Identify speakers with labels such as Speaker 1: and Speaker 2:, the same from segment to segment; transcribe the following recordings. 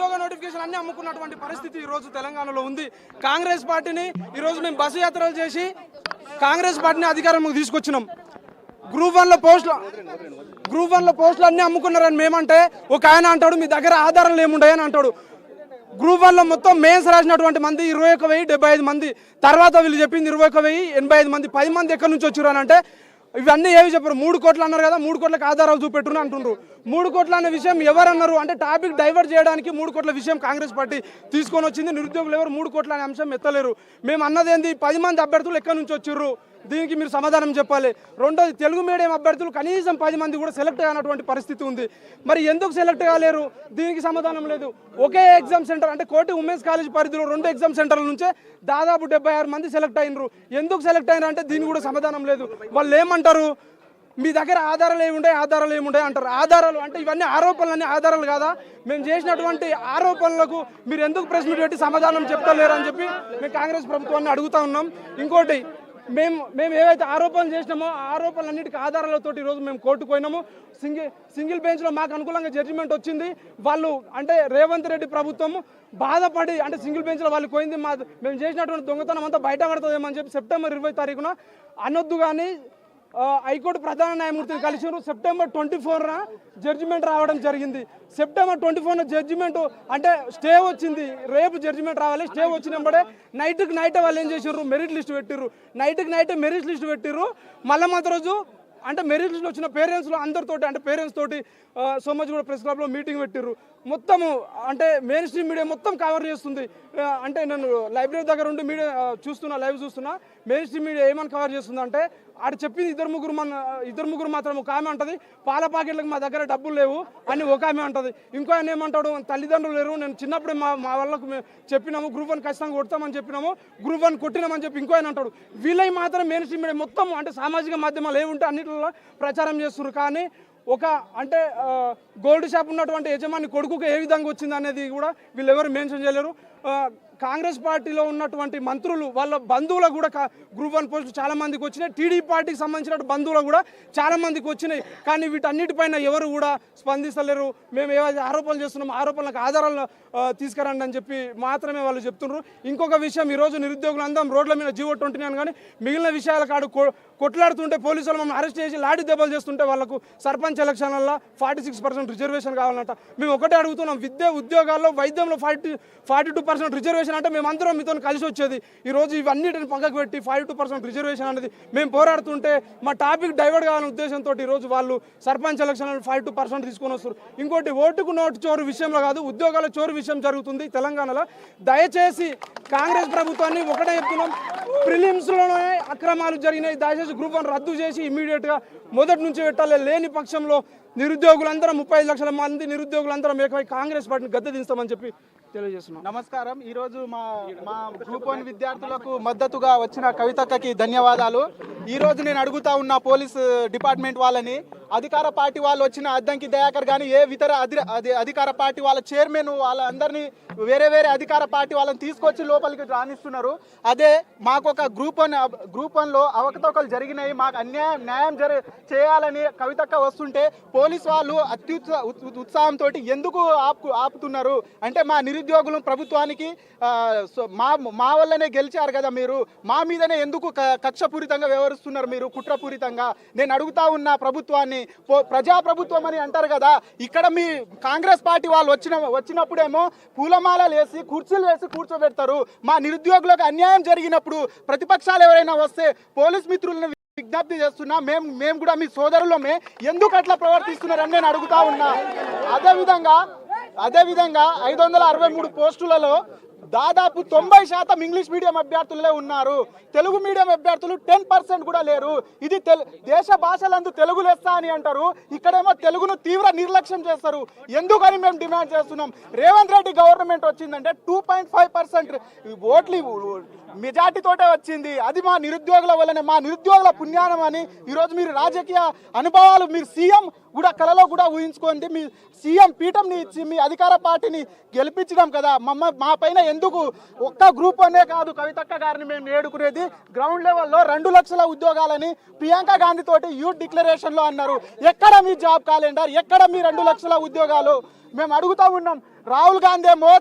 Speaker 1: ఉద్యోగ నోటిఫికేషన్ అన్ని అమ్ముకున్నటువంటి పరిస్థితి ఈ రోజు తెలంగాణలో ఉంది. కాంగ్రెస్ పార్టీని ఈ మేము బస్సు యాత్రలు చేసి కాంగ్రెస్ పార్టీని అధికారంలోకి తీసుకొచ్చినాం. గ్రూప్ వన్లో పోస్టులు గ్రూప్ వన్లో పోస్టులు అన్నీ అమ్ముకున్నారని మేమంటే ఒక ఆయన అంటాడు మీ దగ్గర ఆధారాలు ఏముండయని అంటాడు. గ్రూప్ వన్లో మొత్తం మెయిన్స్ రాసినటువంటి మంది ఇరవై ఒక వెయ్యి డెబ్బై ఐదు మంది. తర్వాత వీళ్ళు చెప్పింది ఇరవై ఒక వెయ్యి ఎనభై ఐదు మంది. పది మంది ఎక్కడి నుంచి వచ్చారు అని అంటే ఇవన్నీ ఏవి చెప్పరు. మూడు కోట్లు అన్నారు కదా మూడు కోట్లకు ఆధారాలు చూపెట్టును అంటున్నారు మూడు కోట్ల అనే విషయం ఎవరన్నారు? అంటే టాపిక్ డైవర్ట్ చేయడానికి మూడు కోట్ల విషయం కాంగ్రెస్ పార్టీ తీసుకొని వచ్చింది. నిరుద్యోగులు ఎవరు మూడు కోట్ల అనే అంశం ఎత్తలేరు. మేము అన్నది ఏంది? పది మంది అభ్యర్థులు ఎక్కడి నుంచి వచ్చిర్రు? దీనికి మీరు సమాధానం చెప్పాలి. రెండోది తెలుగు మీడియం అభ్యర్థులు కనీసం పది మంది కూడా సెలెక్ట్ కానటువంటి పరిస్థితి ఉంది. మరి ఎందుకు సెలెక్ట్ కాలేరు? దీనికి సమాధానం లేదు. ఒకే ఎగ్జామ్ సెంటర్ అంటే కోటి ఉమెన్స్ కాలేజ్ పరిధిలో రెండు ఎగ్జామ్ సెంటర్ల నుంచే దాదాపు డెబ్బై ఆరు మంది సెలెక్ట్ అయినరు. ఎందుకు సెలెక్ట్ అయినారు అంటే దీనికి కూడా సమాధానం లేదు. వాళ్ళు ఏమంటారు? మీ దగ్గర ఆధారాలు ఏముంటాయి? ఆధారాలు ఏముంటాయి అంటారు? ఆధారాలు అంటే ఇవన్నీ ఆరోపణలన్నీ ఆధారాలు కాదా? మేము చేసినటువంటి ఆరోపణలకు మీరు ఎందుకు ప్రెస్ మీట్ పెట్టి సమాధానం చెప్తలేరు అని చెప్పి మేము కాంగ్రెస్ ప్రభుత్వాన్ని అడుగుతా ఉన్నాం. ఇంకోటి మేము మేము ఏవైతే ఆరోపణలు చేసినామో ఆ ఆరోపణలన్నిటికీ ఆధారాలతో ఈరోజు మేము కోర్టుకు పోయినాము. సింగిల్ సింగిల్ బెంచ్లో మాకు అనుకూలంగా జడ్జిమెంట్ వచ్చింది. వాళ్ళు అంటే రేవంత్ రెడ్డి ప్రభుత్వం బాధపడి అంటే సింగిల్ బెంచ్లో వాళ్ళు పోయింది మా మేము చేసినటువంటి దొంగతనం అంతా బయట పడుతుందేమని చెప్పి సెప్టెంబర్ ఇరవై తారీఖున అనొద్దు కానీ హైకోర్టు ప్రధాన న్యాయమూర్తిని కలిసినారు. సెప్టెంబర్ ట్వంటీ ఫోర్న జడ్జిమెంట్ రావడం జరిగింది. సెప్టెంబర్ ట్వంటీ ఫోర్న జడ్జిమెంట్ అంటే స్టే వచ్చింది. రేపు జడ్జిమెంట్ రావాలి. స్టే వచ్చినప్పుడే నైట్కి నైట్ వాళ్ళు ఏం చేసారు మెరిట్ లిస్ట్ పెట్టిర్రు. నైట్కి నైట్ మెరిట్ లిస్ట్ పెట్టిర్రు. మళ్ళీ మంత్ రోజు అంటే మెరిట్ లిస్ట్ వచ్చిన పేరెంట్స్లో అందరితోటి అంటే పేరెంట్స్ తోటి ఆ, కూడా ప్రెస్ క్లబ్లో మీటింగ్ పెట్టిర్రు. మొత్తము అంటే మెయిన్ స్ట్రీమ్ మీడియా మొత్తం కవర్ చేస్తుంది. అంటే నేను లైబ్రరీ దగ్గర ఉండి మీడియా చూస్తున్నా లైవ్ చూస్తున్నా మెయిన్ స్ట్రీమ్ మీడియా ఏమని కవర్ చేస్తుంది అంటే ఆడ చెప్పింది ఇద్దరు ముగ్గురు మన ఇద్దరు ముగ్గురు మాత్రం ఒక ఆమె అంటది పాల ప్యాకెట్లకు మా దగ్గర డబ్బులు లేవు అని ఒక ఆమె అంటది. ఇంకో ఆయన ఏమంటాడు తల్లిదండ్రులు లేరు నేను చిన్నప్పుడే మా మా వాళ్ళకు చెప్పినాము గ్రూప్ వన్ ఖచ్చితంగా కొడతామని చెప్పినాము గ్రూప్ వన్ కొట్టినామని చెప్పి ఇంకో ఆయన అంటాడు. వీళ్ళై మాత్రం మెయిన్ స్ట్రీమ్ మీడియా మొత్తం అంటే సామాజిక మాధ్యమాలు ఏముంటే అన్నింటిలో ప్రచారం చేస్తున్నారు. కానీ ఒక అంటే గోల్డ్ షాప్ ఉన్నటువంటి యజమాని కొడుకుకి ఏ విధంగా వచ్చింది అనేది కూడా వీళ్ళు ఎవరు మెన్షన్ చేయలేరు. కాంగ్రెస్ పార్టీలో ఉన్నటువంటి మంత్రులు వాళ్ళ బంధువులు కూడా కా- గ్రూప్ వన్ పోస్టులు చాలా మందికి వచ్చినాయి. టీడీపీ పార్టీకి సంబంధించిన బంధువులు కూడా చాలా మందికి వచ్చినాయి. కానీ వీటన్నిటిపైన ఎవరు కూడా స్పందిస్తలేరు. మేము ఏవైతే ఆరోపణలు చేస్తున్నాం ఆరోపణలకు ఆధారాలు తీసుకురండి అని చెప్పి మాత్రమే వాళ్ళు చెప్తున్నారు ఇంకొక విషయం ఈరోజు నిరుద్యోగులు అందరం రోడ్ల మీద జీవో ట్వంటీ కానీ మిగిలిన విషయాల కాడు కొ- కొట్లాడుతుంటే పోలీసులు మమ్మల్ని అరెస్ట్ చేసి లాడి దెబ్బలు చేస్తుంటే వాళ్ళకు సర్పంచ్ ఎలక్షన్లలో ఫార్టీ సిక్స్ పర్సెంట్ రిజర్వేషన్ కావాలంట. మేము ఒకటే అడుగుతున్నాం విద్య ఉద్యోగాల్లో వైద్యంలో forty forty two percent reservation అంటే మేము అందరం మీతో కలిసి వచ్చేది. ఈ రోజు ఇవన్నిటిని పక్కకు పెట్టి ఫైవ్ టూ పర్సెంట్ రిజర్వేషన్ అనేది మేము పోరాడుతుంటే మా టాపిక్ డైవర్ట్ కావాలనే ఉద్దేశంతో ఈ రోజు వాళ్ళు sarpanch election five two percent తీసుకొని వస్తారు ఇంకోటి ఓటుకు నోటు చోరు విషయంలో కాదు ఉద్యోగాల చోరు విషయం జరుగుతుంది తెలంగాణలో. దయచేసి కాంగ్రెస్ ప్రభుత్వాన్ని ఒకటే చెప్తున్నాం. ప్రిలిమ్స్లోనే అక్రమాలు జరిగినాయి. దయచేసి గ్రూప్ వన్ రద్దు చేసి ఇమీడియట్గా మొదటి నుంచి పెట్టాలి. లేని పక్షంలో నిరుద్యోగులందరం ముప్పై ఐదు లక్షల మంది నిరుద్యోగులందరం ఏకమై కాంగ్రెస్ పార్టీని గద్దె దించామని చెప్పి తెలియజేస్తున్నాం.
Speaker 2: నమస్కారం. ఈరోజు మా మా గ్రూప్ వన్ విద్యార్థులకు మద్దతుగా వచ్చిన కవితక్కకి ధన్యవాదాలు. ఈరోజు నేను అడుగుతా ఉన్న పోలీస్ డిపార్ట్మెంట్ వాళ్ళని అధికార పార్టీ వాళ్ళు వచ్చిన అద్దంకి దయాకర్ కానీ ఏ ఇతర అధికార పార్టీ వాళ్ళ చైర్మన్ వాళ్ళందరినీ వేరే వేరే అధికార పార్టీ వాళ్ళని తీసుకొచ్చి లోపలికి రాణిస్తున్నారు అదే మాకు ఒక గ్రూప్ వన్ గ్రూప్ వన్లో అవకతవకలు జరిగినాయి. మాకు అన్యాయం న్యాయం జరి చేయాలని కవితక్క వస్తుంటే పోలీస్ వాళ్ళు అత్యుత్సా ఉత్సాహంతో ఎందుకు ఆపు ఆపుతున్నారు? అంటే మా నిరుద్యోగులు ప్రభుత్వానికి సో మా మా వల్లనే గెలిచారు కదా మీరు. మా మీదనే ఎందుకు కక్షపూరితంగా వ్యవహరిస్తున్నారు మీరు కుట్రపూరితంగా? నేను అడుగుతా ఉన్న ప్రభుత్వాన్ని. పో- ప్రజాప్రభుత్వం అని అంటారు కదా ఇక్కడ మీ కాంగ్రెస్ పార్టీ వాళ్ళు వచ్చిన వచ్చినప్పుడేమో పూలమాలలు వేసి కుర్చీలు వేసి కూర్చోబెడతారు. మా నిరుద్యోగులకు అన్యాయం జరిగినప్పుడు ప్రతిపక్షాలు ఎవరైనా వస్తే పోలీస్ మిత్రులను విజ్ఞప్తి చేస్తున్నా మేము మేము కూడా మీ సోదరులమే. ఎందుకు అట్లా ప్రవర్తిస్తున్నారని నేను అడుగుతా ఉన్నా. అదేవిధంగా అదేవిధంగా ఐదు వందల అరవై మూడు పోస్టులలో దాదాపు తొంభై శాతం ఇంగ్లీష్ మీడియం అభ్యర్థులే ఉన్నారు. తెలుగు మీడియం అభ్యర్థులు టెన్ పర్సెంట్ కూడా లేరు. ఇది దేశ భాషలందు తెలుగు లెస్స అని అంటారు. ఇక్కడేమో తెలుగును తీవ్ర నిర్లక్ష్యం చేస్తారు. ఎందుకని మేము డిమాండ్ చేస్తున్నాం? రేవంత్ రెడ్డి గవర్నమెంట్ వచ్చిందంటే టూ పాయింట్ ఫైవ్ పర్సెంట్ ఓట్లు మెజార్టీతోటే వచ్చింది. అది మా నిరుద్యోగుల వల్లనే మా నిరుద్యోగుల పుణ్యానం అని ఈరోజు మీరు రాజకీయ అనుభవాలు మీరు సీఎం కూడా కలలో కూడా ఊహించుకోండి. మీ సీఎం పీఠంని ఇచ్చి మీ అధికార పార్టీని గెలిపించడం కదా. మమ్మ మా పైన ఎందుకు ఒక్క గ్రూప్ అనే కాదు కవితక్క గారిని మేము నేడుకునేది గ్రౌండ్ లెవెల్లో రెండు లక్షల ఉద్యోగాలని ప్రియాంక గాంధీ తోటి యూత్ డిక్లరేషన్లో అన్నారు. ఎక్కడ మీ జాబ్ క్యాలెండర్? ఎక్కడ మీ రెండు లక్షల ఉద్యోగాలు? మేము అడుగుతా ఉన్నాం. రాహుల్ గాంధీ ఏమో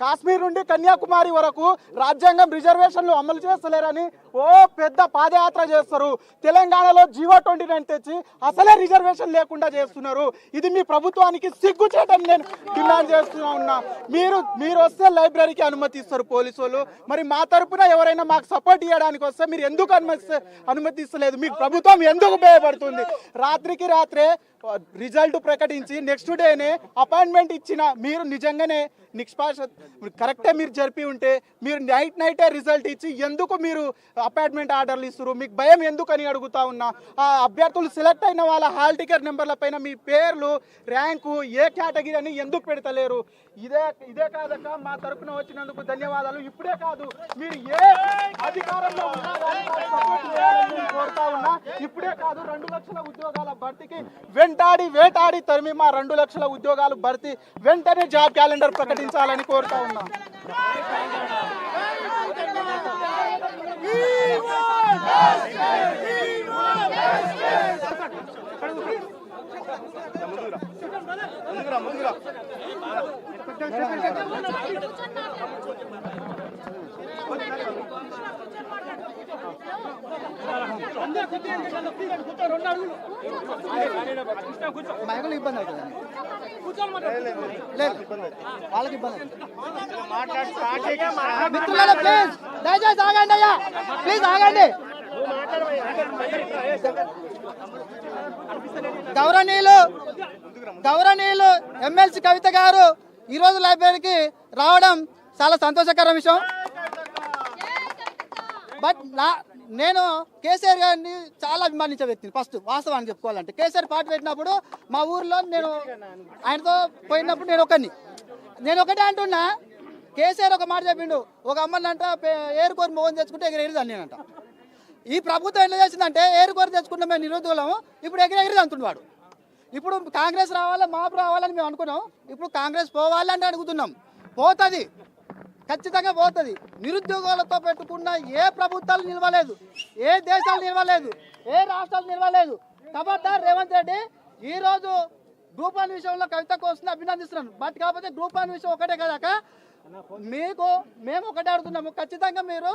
Speaker 2: కాశ్మీర్ నుండి కన్యాకుమారి వరకు రాజ్యాంగం రిజర్వేషన్లు అమలు చేస్తలేరని ఓ పెద్ద పాదయాత్ర చేస్తారు. తెలంగాణలో జీవో ట్వంటీ నైన్ తెచ్చి అసలే రిజర్వేషన్ లేకుండా చేస్తున్నారు. ఇది మీ ప్రభుత్వానికి సిగ్గు చేయటం నేను డిమాండ్ చేస్తున్నా ఉన్నా. మీరు మీరు వస్తే లైబ్రరీకి అనుమతి ఇస్తారు పోలీసు వాళ్ళు. మరి మా తరపున ఎవరైనా మాకు సపోర్ట్ ఇవ్వడానికి వస్తే మీరు ఎందుకు అనుమతి అనుమతిస్తలేదు మీకు ప్రభుత్వం ఎందుకు భయపడుతుంది రాత్రికి రాత్రే రిజల్ట్ ప్రకటించి నెక్స్ట్ డేనే అపాయింట్మెంట్ ఇచ్చిన మీరు నిజంగానే నిష్పాష కరెక్టే మీరు జరిపి ఉంటే మీరు నైట్ నైటే రిజల్ట్ ఇచ్చి ఎందుకు మీరు అపాయింట్మెంట్ ఆర్డర్లు ఇస్తారు మీకు భయం ఎందుకు అని అడుగుతా ఉన్నా. ఆ అభ్యర్థులు సెలెక్ట్ అయిన వాళ్ళ హాల్ టికెట్ నెంబర్ల పైన మీ పేర్లు ర్యాంకు ఏ కేటగిరీ అని ఎందుకు పెడతలేరు? ఇదే ఇదే కాదక మా తరఫున వచ్చినందుకు ధన్యవాదాలు. ఇప్పుడే కాదు మీరు ఏ అధికారంలో ఉన్నా కోరుతా ఉన్నా. ఇప్పుడే కాదు రెండు లక్షల ఉద్యోగాల భర్తీకి వెంటాడి వేటాడి తరిమి మా రెండు లక్షల ఉద్యోగాలు భర్తీ వెంటనే జాబ్ క్యాలెండర్ ప్రకటించాలని కోరుతా ఉన్నా.
Speaker 3: మహిళలు ఇబ్బంది అవుతుంది లేదు వాళ్ళకి ఇబ్బంది మిత్రులారా ప్లీజ్ దయచేసి ఆగండి అయ్యా. ప్లీజ్ ఆగండి. గౌరవనీయులు గౌరవనీయులు ఎమ్మెల్సీ కవిత గారు ఈరోజు లైబ్రరీకి రావడం చాలా సంతోషకర విషయం. బట్ నా నేను కేసీఆర్ గారిని చాలా అభిమానించే వ్యక్తిని ఫస్ట్ వాస్తవాన్ని చెప్పుకోవాలంటే. కేసీఆర్ పార్టీ పెట్టినప్పుడు మా ఊర్లో నేను ఆయనతో పోయినప్పుడు నేను ఒకరిని నేను ఒకటే అంటున్నా కేసీఆర్ ఒక మాట చెప్పిండు ఒక అమ్మనంట ఏరుకోరి మోహన్ తెచ్చుకుంటే ఎగిరెగిరి నేనంట ఈ ప్రభుత్వం ఎట్లా చేసిందంటే ఏరుకోరి తెచ్చుకున్న మేము నిరుద్యోగులము ఇప్పుడు ఎగిరెగిరి అంటున్నాడు ఇప్పుడు కాంగ్రెస్ రావాలా మాపు రావాలని మేము అనుకున్నాం ఇప్పుడు కాంగ్రెస్ పోవాలని అడుగుతున్నాం. పోతుంది. ఖచ్చితంగా పోతుంది. నిరుద్యోగాలతో పెట్టుకున్న ఏ ప్రభుత్వాలు నిలవలేదు ఏ దేశాలు నిలవలేదు ఏ రాష్ట్రాలు నిలవలేదు. కాబట్టి రేవంత్ రెడ్డి ఈరోజు గ్రూప్ వన్ విషయంలో కవిత కోసం అభినందిస్తున్నాను. బట్ కాకపోతే గ్రూప్ వన్ విషయం ఒకటే కదా మీకు మేము ఒకటే అడుగుతున్నాము. ఖచ్చితంగా మీరు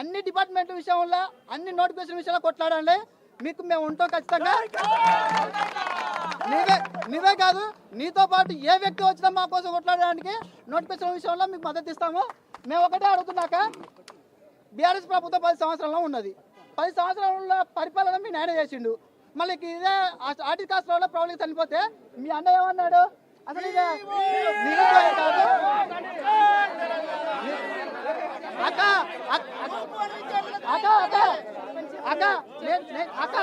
Speaker 3: అన్ని డిపార్ట్మెంట్ విషయంలో అన్ని నోటిఫికేషన్ విషయంలో కొట్లాడండి. మీకు మేము ఉంటాం ఖచ్చితంగా. నీవే నీవే కాదు నీతో పాటు ఏ వ్యక్తి వచ్చినా మా కోసం కొట్లాడడానికి నోటిఫికేషన్ విషయంలో మీకు మద్దతు ఇస్తాము. మేము ఒకటే అడుగుతున్నాక బీఆర్ఎస్ ప్రభుత్వం పది సంవత్సరాల్లో ఉన్నది. పది సంవత్సరాల పరిపాలన మీ నాయన చేసిండు. మళ్ళీ ఇదే ఆర్టీ కాస్ట్లో ప్రౌలికి చనిపోతే మీ అన్న ఏమన్నాడు? అసలు ఇక కాదు. అక్క అక్క అక్క అక్క అక్క నేను- అక్క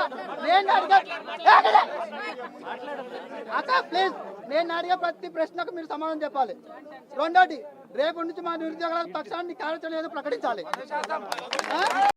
Speaker 3: నేను అడిగా అక్క ప్లీజ్ నేను అడిగే ప్రతి ప్రశ్నకు మీరు సమాధానం చెప్పాలి. రెండోటి రేపు నుంచి మా నిరుద్యోగుల పక్షాన్ని కార్యాచరణ ఏదో ప్రకటించాలి.